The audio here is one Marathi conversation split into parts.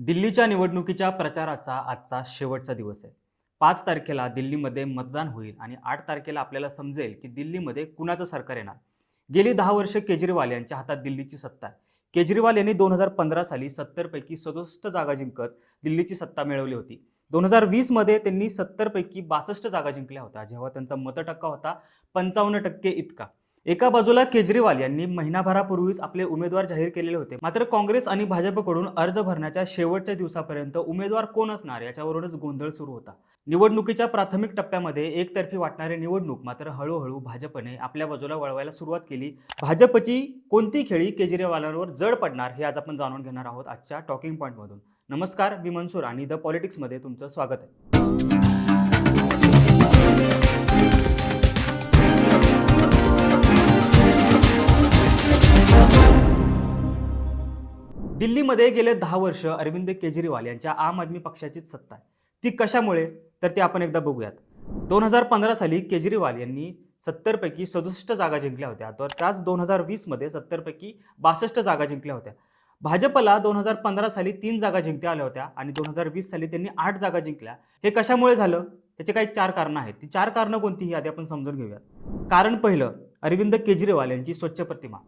दिल्लीच्या निवडणुकीच्या प्रचाराचा आजचा शेवटचा दिवस आहे. पाच तारखेला दिल्लीमध्ये मतदान होईल आणि आठ तारखेला आपल्याला समजेल की दिल्लीमध्ये कुणाचं सरकार येणार. गेली दहा वर्ष केजरीवाल यांच्या हातात दिल्लीची सत्ता आहे. केजरीवाल यांनी दोन हजार पंधरा साली सत्तरपैकी सदुसष्ट जागा जिंकत दिल्लीची सत्ता मिळवली होती. दोन हजार वीसमध्ये त्यांनी सत्तरपैकी बासष्ट जागा जिंकल्या होत्या. जेव्हा त्यांचा मतटक्का होता पंचावन्न टक्के इतका. एका बाजूला केजरीवाल यांनी महिनाभरापूर्वीच आपले उमेदवार जाहीर केलेले होते. मात्र काँग्रेस आणि भाजपकडून अर्ज भरण्याच्या शेवटच्या दिवसापर्यंत उमेदवार कोण असणार याच्यावरूनच गोंधळ सुरू होता. निवडणुकीच्या प्राथमिक टप्प्यामध्ये एकतर्फी वाटणारी निवडणूक मात्र हळूहळू भाजपने आपल्या बाजूला वळवायला सुरुवात केली. भाजपची कोणती खेळी केजरीवालांवर जड पडणार हे आज आपण जाणून घेणार आहोत आजच्या टॉकिंग पॉईंटमधून नमस्कार मी मनसूर आणि द पॉलिटिक्समध्ये तुमचं स्वागत आहे. दिल्लीमध्ये गेले दहा वर्ष अरविंद केजरीवाल यांच्या आम आदमी पक्षाचीच सत्ता आहे. ती कशामुळे? तर ते आपण एकदा बघूयात. दोन हजार पंधरा साली केजरीवाल यांनी सत्तरपैकी सदुसष्ट जागा जिंकल्या होत्या. तर त्याच दोन हजार वीसमध्ये सत्तरपैकी बासष्ट जागा जिंकल्या होत्या. भाजपला दोन हजार पंधरा साली तीन जागा जिंकल्या आल्या होत्या आणि दोन हजार वीस साली त्यांनी आठ जागा जिंकल्या. हे कशामुळे झालं? याचे काही चार कारणं आहेत. ती चार कारणं कोणती ही आधी आपण समजून घेऊयात. कारण पहिलं अरविंद केजरीवाल यांची स्वच्छ प्रतिमा.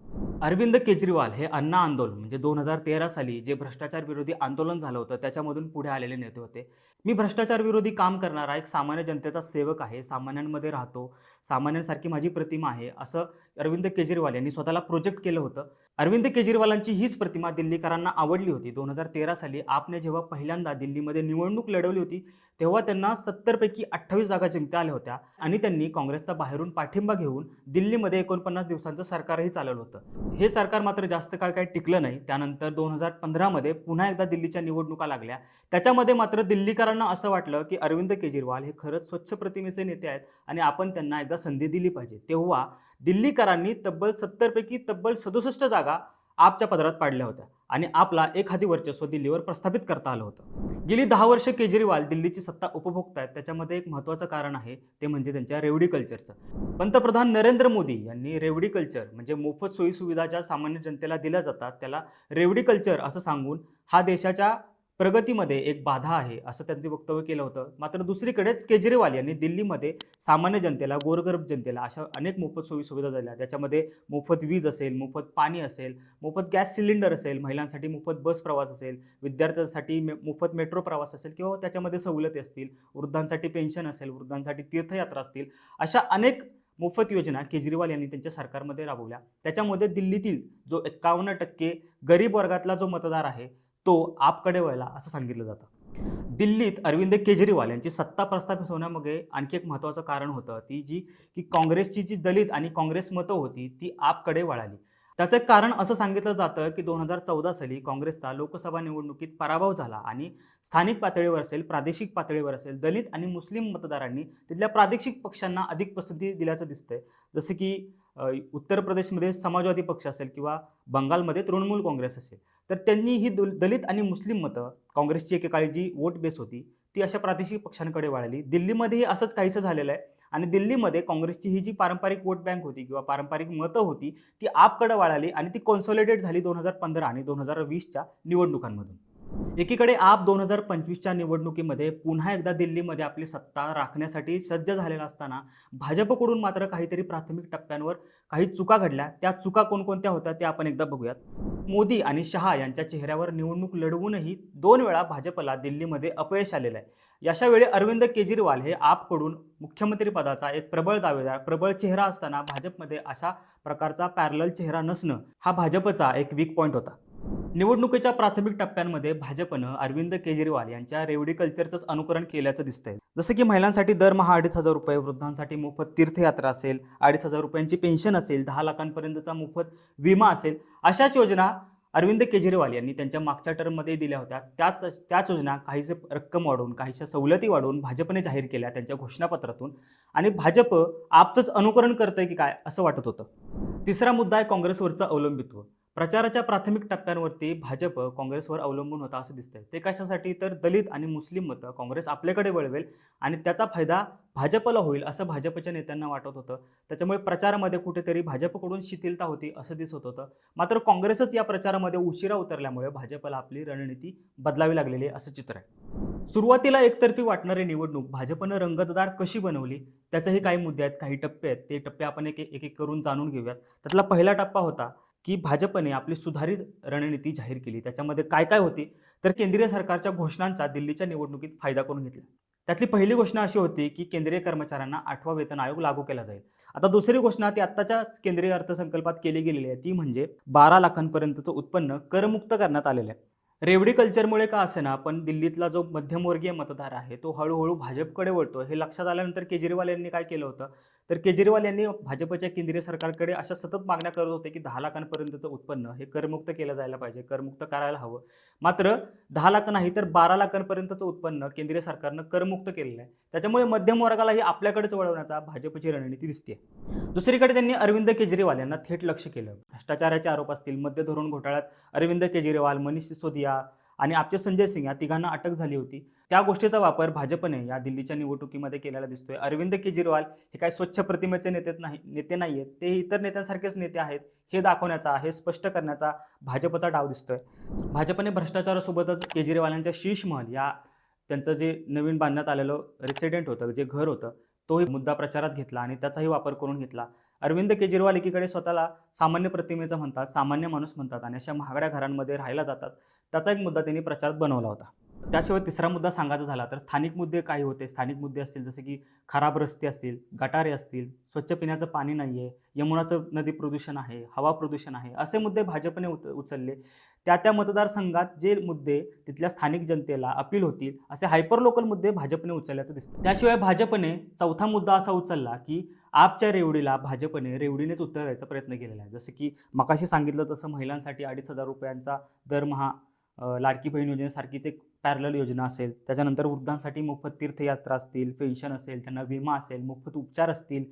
अरविंद केजरीवाल हे अण्णा आंदोलन म्हणजे दोन हजार तेरा साली जे भ्रष्टाचार विरोधी आंदोलन झालं होतं त्याच्यामधून पुढे आलेले नेते होते. मी भ्रष्टाचार विरोधी काम करणारा एक सामान्य जनतेचा सेवक आहे सामान्यांमध्ये राहतो सामान्यांसारखी माझी प्रतिमा आहे असं अरविंद केजरीवाल यांनी स्वतःला प्रोजेक्ट केलं होतं. अरविंद केजरीवालांची हीच प्रतिमा दिल्लीकरांना आवडली होती. दोन हजार तेरा साली आपने जेव्हा पहिल्यांदा दिल्लीमध्ये निवडणूक लढवली होती तेव्हा त्यांना सत्तरपैकी अठ्ठावीस जागा जिंकता आल्या होत्या आणि त्यांनी काँग्रेसचा बाहेरून पाठिंबा घेऊन दिल्लीमध्ये एकोणपन्नास दिवसांचं सरकारही चालवलं होतं. हे सरकार मात्र जास्त काळ काही टिकलं नाही. त्यानंतर दोन हजार पंधरामध्ये पुन्हा एकदा दिल्लीच्या निवडणुका लागल्या. त्याच्यामध्ये मात्र दिल्लीकरांना असं वाटलं की अरविंद केजरीवाल हे खरंच स्वच्छ प्रतिमेचे नेते आहेत आणि आपण त्यांना एकदा संधी दिली पाहिजे. तेव्हा दिल्लीकरांनी तब्बल सत्तरपैकी तब्बल सदुसष्ट जागा आपच्या पदरात पाडल्या होत्या आणि आपला एखादी वर्चस्व दिल्लीवर प्रस्थापित करता आलं होतं. गेली दहा वर्ष केजरीवाल दिल्लीची सत्ता उपभोगतायत त्याच्यामध्ये एक महत्त्वाचं कारण आहे ते म्हणजे त्यांच्या रेवडी कल्चरचं. पंतप्रधान नरेंद्र मोदी यांनी रेवडी कल्चर म्हणजे मोफत सोयीसुविधा ज्या सामान्य जनतेला दिल्या जातात त्याला रेवडी कल्चर असं सांगून हा देशाच्या प्रगतीमध्ये एक बाधा आहे असं त्यांनी वक्तव्य केलं होतं. मात्र दुसरीकडेच केजरीवाल यांनी दिल्लीमध्ये सामान्य जनतेला गोरगरब जनतेला अशा अनेक मोफत सोयीसुविधा दिल्या. त्याच्यामध्ये मोफत वीज असेल मोफत पाणी असेल मोफत गॅस सिलेंडर असेल महिलांसाठी मोफत बस प्रवास असेल विद्यार्थ्यांसाठी मे मोफत मेट्रो प्रवास असेल किंवा त्याच्यामध्ये सवलती असतील वृद्धांसाठी पेन्शन असेल वृद्धांसाठी तीर्थयात्रा असतील अशा अनेक मोफत योजना केजरीवाल यांनी त्यांच्या सरकारमध्ये राबवल्या. त्याच्यामध्ये दिल्लीतील जो एक्कावन्न टक्के गरीब वर्गातला जो मतदार आहे तो आपकडे वळला असं सांगितलं जातं. दिल्लीत अरविंद केजरीवाल यांची सत्ता प्रस्थापित होण्यामागे आणखी एक महत्त्वाचं कारण होतं ती जी की काँग्रेसची जी दलित आणि काँग्रेस मतं होती ती आपकडे वळाली. त्याचं एक कारण असं सांगितलं जातं की दोन हजार चौदा साली काँग्रेसचा लोकसभा निवडणुकीत पराभव झाला आणि स्थानिक पातळीवर असेल प्रादेशिक पातळीवर असेल दलित आणि मुस्लिम मतदारांनी तिथल्या प्रादेशिक पक्षांना अधिक पसंती दिल्याचं दिसतंय. जसं की उत्तर प्रदेशमध्ये समाजवादी पक्ष असेल किंवा बंगालमध्ये तृणमूल काँग्रेस असेल तर त्यांनी ही दलित आणि मुस्लिम मतं काँग्रेसची एकेकाळी जी वोट बेस होती ती अशा प्रादेशिक पक्षांकडे वळाली दिल्लीमध्येही असंच काहीसं झालेलं आहे आणि दिल्लीमध्ये काँग्रेसची ही जी पारंपरिक वोट बँक होती किंवा पारंपरिक मतं होती ती आपकडे वळाली आणि ती कॉन्सॉलिडेट झाली दोन हजार पंधरा आणि दोन हजार वीसच्या निवडणुकांमधून. एकीकडे आप दोन हजार पंचवीसच्या निवडणुकीमध्ये पुन्हा एकदा दिल्लीमध्ये आपली सत्ता राखण्यासाठी सज्ज झालेला असताना भाजपकडून मात्र काहीतरी प्राथमिक टप्प्यांवर काही चुका घडल्या. त्या चुका कोणकोणत्या होत्या त्या आपण एकदा बघूयात. मोदी आणि शहा यांच्या चेहऱ्यावर निवडणूक लढवूनही दोन वेळा भाजपला दिल्लीमध्ये अपयश आलेलं आहे. याशावेळी अरविंद केजरीवाल हे आपकडून मुख्यमंत्रीपदाचा एक प्रबळ दावेदार प्रबळ चेहरा असताना भाजपमध्ये अशा प्रकारचा पॅरल चेहरा नसणं हा भाजपचा एक वीक पॉईंट होता. निवडणुकीच्या प्राथमिक टप्प्यांमध्ये भाजपनं अरविंद केजरीवाल यांच्या रेवडी कल्चरचंच अनुकरण केल्याचं दिसतंय. जसं की महिलांसाठी दरमहा अडीच हजार रुपये वृद्धांसाठी मोफत तीर्थयात्रा असेल अडीच हजार रुपयांची पेन्शन असेल दहा लाखांपर्यंतचा मोफत विमा असेल अशाच योजना अरविंद केजरीवाल यांनी त्यांच्या मागच्या टर्ममध्ये दिल्या होत्या. त्याच त्याच योजना काहीसे रक्कम वाढवून काहीशा सवलती वाढवून भाजपने जाहीर केल्या त्यांच्या घोषणापत्रातून आणि भाजप आपचंच अनुकरण करतंय की काय असं वाटत होतं. तिसरा मुद्दा आहे काँग्रेसवरचं अवलंबित्व. प्रचाराच्या प्राथमिक टप्प्यांवरती भाजप काँग्रेसवर अवलंबून होता असं दिसतंय. ते कशासाठी? तर दलित आणि मुस्लिम मतं काँग्रेस आपल्याकडे वळवेल आणि त्याचा फायदा भाजपला होईल असं भाजपच्या नेत्यांना वाटत होतं. त्याच्यामुळे प्रचारामध्ये कुठेतरी भाजपकडून शिथिलता होती असं दिसत होतं. मात्र काँग्रेसच या प्रचारामध्ये उशिरा उतरल्यामुळे भाजपला आपली रणनीती बदलावी लागलेली आहे असं चित्र आहे. सुरुवातीला एकतर्फी वाटणारी निवडणूक भाजपनं रंगतदार कशी बनवली? त्याचेही काही मुद्दे आहेत काही टप्पे आहेत. ते टप्पे आपण एक एक एक करून जाणून घेऊयात. त्यातला पहिला टप्पा होता की भाजपने आपली सुधारित रणनीती जाहीर केली. त्याच्यामध्ये काय काय होती? तर केंद्रीय सरकारच्या घोषणांचा दिल्लीच्या निवडणुकीत फायदा करून घेतला. त्यातली पहिली घोषणा अशी होती की केंद्रीय कर्मचाऱ्यांना आठवा वेतन आयोग लागू केला जाईल. आता दुसरी घोषणा ती आत्ताच्याच केंद्रीय अर्थसंकल्पात केली गेलेली आहे. ती म्हणजे बारा लाखांपर्यंतचं उत्पन्न करमुक्त करण्यात आलेलं आहे. रेवडी कल्चरमुळे का असेना पण दिल्लीतला जो मध्यमवर्गीय मतदार आहे तो हळूहळू भाजपकडे वळतो हे लक्षात आल्यानंतर केजरीवाल यांनी काय केलं होतं? तर केजरीवाल यांनी भाजपच्या केंद्रीय सरकारकडे अशा सतत मागण्या करत होते की दहा लाखांपर्यंतचं उत्पन्न हे करमुक्त केलं जायला पाहिजे करमुक्त करायला हवं. मात्र दहा लाख नाही तर बारा लाखांपर्यंतचं उत्पन्न केंद्रीय सरकारनं करमुक्त केलेलं आहे. त्याच्यामुळे मध्यम वर्गालाही आपल्याकडेच वळवण्याचा भाजपची रणनीती दिसते दुसरीकडे त्यांनी अरविंद केजरीवाल यांना थेट लक्ष केलं. भ्रष्टाचाराचे आरोप असतील मध्य धोरण घोटाळ्यात अरविंद केजरीवाल मनीष सिसोदिया आणि आपचे संजय सिंग या तिघांना अटक झाली होती. त्या गोष्टीचा वापर भाजपने या दिल्लीच्या निवडणुकीमध्ये केलेला दिसतोय. अरविंद केजरीवाल हे काय स्वच्छ प्रतिमेचे नेते नाही नेते नाही आहेत ते इतर नेत्यांसारखेच नेते आहेत हे दाखवण्याचा हे स्पष्ट करण्याचा भाजपचा डाव दिसतोय. भाजपने भ्रष्टाचारासोबतच केजरीवालांच्या शीश महल या त्यांचं जे नवीन बांधण्यात आलेलं रेसिडेंट होतं जे घर होतं तोही मुद्दा प्रचारात घेतला आणि त्याचाही वापर करून घेतला. अरविंद केजरीवाल एकीकडे स्वतःला सामान्य प्रतिमेचं म्हणतात सामान्य माणूस म्हणतात आणि अशा महागड्या घरांमध्ये राहायला जातात. त्याचा एक मुद्दा त्यांनी प्रचारात बनवला होता. त्याशिवाय तिसरा मुद्दा सांगायचा झाला तर स्थानिक मुद्दे काही होते. स्थानिक मुद्दे असतील जसे की खराब रस्ते असतील गटारे असतील स्वच्छ पिण्याचं पाणी नाही आहे यमुनाचं नदी प्रदूषण आहे हवा प्रदूषण आहे असे मुद्दे भाजपने उच उचलले. त्या त्या मतदारसंघात जे मुद्दे तिथल्या स्थानिक जनतेला अपील होतील असे हायपर लोकल मुद्दे भाजपने उचलल्याचं दिसतं. त्याशिवाय भाजपने चौथा मुद्दा असा उचलला की आपच्या रेवडीला भाजपने रेवडीनेच उत्तर द्यायचा प्रयत्न केलेला आहे. जसं की मकाशी सांगितलं तसं महिलांसाठी अडीच हजार रुपयांचा दरमहा लाडकी बहीण योजनेसारखीच एक पॅरल योजना असेल. त्याच्यानंतर वृद्धांसाठी मोफत तीर्थयात्रा असतील पेन्शन असेल त्यांना विमा असेल मोफत उपचार असतील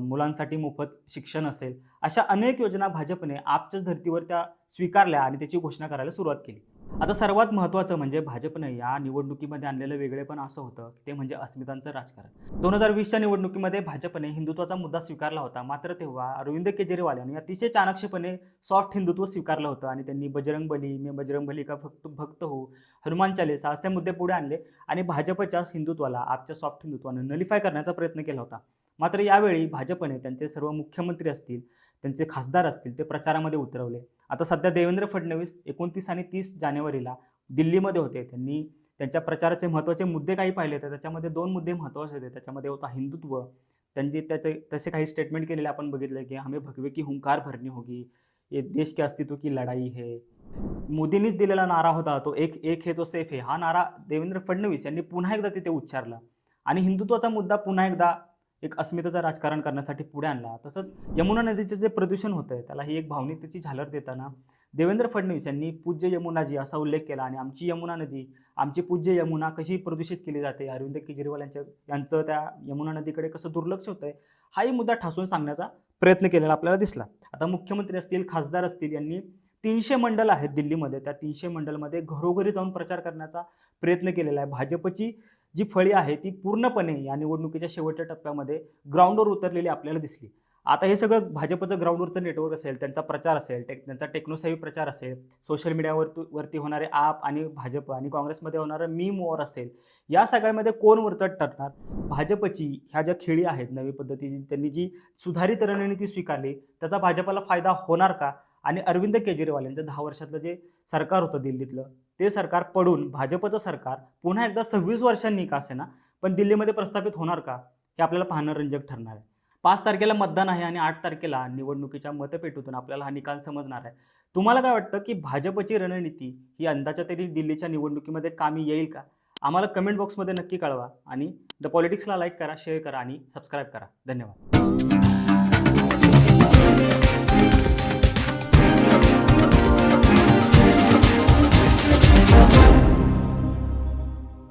मुलांसाठी मोफत शिक्षण असेल अशा अनेक योजना भाजपने आपच्याच धर्तीवर त्या स्वीकारल्या आणि त्याची घोषणा करायला सुरुवात केली. आता सर्वात महत्त्वाचं म्हणजे भाजपने या निवडणुकीमध्ये आणलेलं वेगळेपण असं होतं की ते म्हणजे अस्मितांचं राजकारण. दोन हजार वीसच्या निवडणुकीमध्ये भाजपने हिंदुत्वाचा मुद्दा स्वीकारला होता मात्र तेव्हा अरविंद केजरीवाल यांनी अतिशय चाणक्षपणे सॉफ्ट हिंदुत्व स्वीकारलं होतं आणि त्यांनी बजरंग बली मी बजरंग बली का भक्त भक्त हो हनुमान चालीसा असे मुद्दे पुढे आणले आणि भाजपच्या हिंदुत्वाला आपच्या सॉफ्ट हिंदुत्वानं नलिफाय करण्याचा प्रयत्न केला होता. मात्र यावेळी भाजपने त्यांचे सर्व मुख्यमंत्री असतील त्यांचे खासदार असतील ते प्रचारामध्ये उतरवले. आता सध्या देवेंद्र फडणवीस एकोणतीस आणि तीस जानेवारीला दिल्लीमध्ये होते. त्यांनी त्यांच्या प्रचाराचे महत्त्वाचे मुद्दे काही पाहिले तर त्याच्यामध्ये दोन मुद्दे महत्त्वाचे होते. त्याच्यामध्ये होता हिंदुत्व. त्यांनी त्याचे तसे काही स्टेटमेंट केलेले आपण बघितले की हमें भगवे की हुंकार भरणी होगी. ये देश के अस्तित्व की लढाई है. मोदींनीच दिलेला नारा होता तो एक एक हे तो सेफ आहे. हा नारा देवेंद्र फडणवीस यांनी पुन्हा एकदा तिथे उच्चारला. आणि हिंदुत्वाचा मुद्दा पुन्हा एकदा एक अस्मितेचं राजकारण करण्यासाठी पुढे आणला. तसंच यमुना नदीचे जे प्रदूषण होतं आहे त्याला ही एक भावनिकतेची झालर देताना देवेंद्र फडणवीस यांनी पूज्य यमुनाजी असा उल्लेख केला आणि आमची यमुना नदी आमची पूज्य यमुना कशी प्रदूषित केली जाते अरविंद केजरीवाल यांच्या यांचं त्या यमुना नदीकडे कसं दुर्लक्ष होतं आहे हाही मुद्दा ठासून सांगण्याचा प्रयत्न केलेला आपल्याला दिसला. आता मुख्यमंत्री असतील खासदार असतील यांनी तीनशे मंडल आहेत दिल्लीमध्ये. त्या तीनशे मंडलमध्ये घरोघरी जाऊन प्रचार करण्याचा प्रयत्न केलेला आहे. भाजपची जी फळी आहे ती पूर्णपणे या निवडणुकीच्या शेवटच्या टप्प्यामध्ये ग्राउंडवर उतरलेली आपल्याला दिसली. आता हे सगळं भाजपचं ग्राउंडवरचं नेटवर्क असेल त्यांचा प्रचार असेल टेक त्यांचा टेक्नोसावी प्रचार असेल सोशल मीडियावर वरती होणारे आप आणि भाजप आणि काँग्रेसमध्ये होणारं मीम वॉर असेल या सगळ्यामध्ये कोण वरचट ठरणार? भाजपची ह्या ज्या खेळी आहेत नवी पद्धतीची त्यांनी जी सुधारित रणनीती स्वीकारली त्याचा भाजपला फायदा होणार का? आणि अरविंद केजरीवाल यांचं दहा वर्षातलं जे सरकार होतं दिल्लीतलं ते सरकार पडून भाजपचं सरकार पुन्हा एकदा सव्वीस वर्षांनी का असेना पण दिल्लीमध्ये प्रस्थापित होणार का हे आपल्याला पाहणं रंजक ठरणार आहे. पाच तारखेला मतदान आहे आणि आठ तारखेला निवडणुकीच्या मतपेटीतून आपल्याला हा निकाल समजणार आहे. तुम्हाला काय वाटतं की भाजपची रणनीती ही अंदाच्या तरी दिल्लीच्या निवडणुकीमध्ये कामी येईल का? आम्हाला कमेंट बॉक्समध्ये नक्की कळवा आणि द पॉलिटिक्सला लाईक करा शेअर करा आणि सबस्क्राईब करा. धन्यवाद.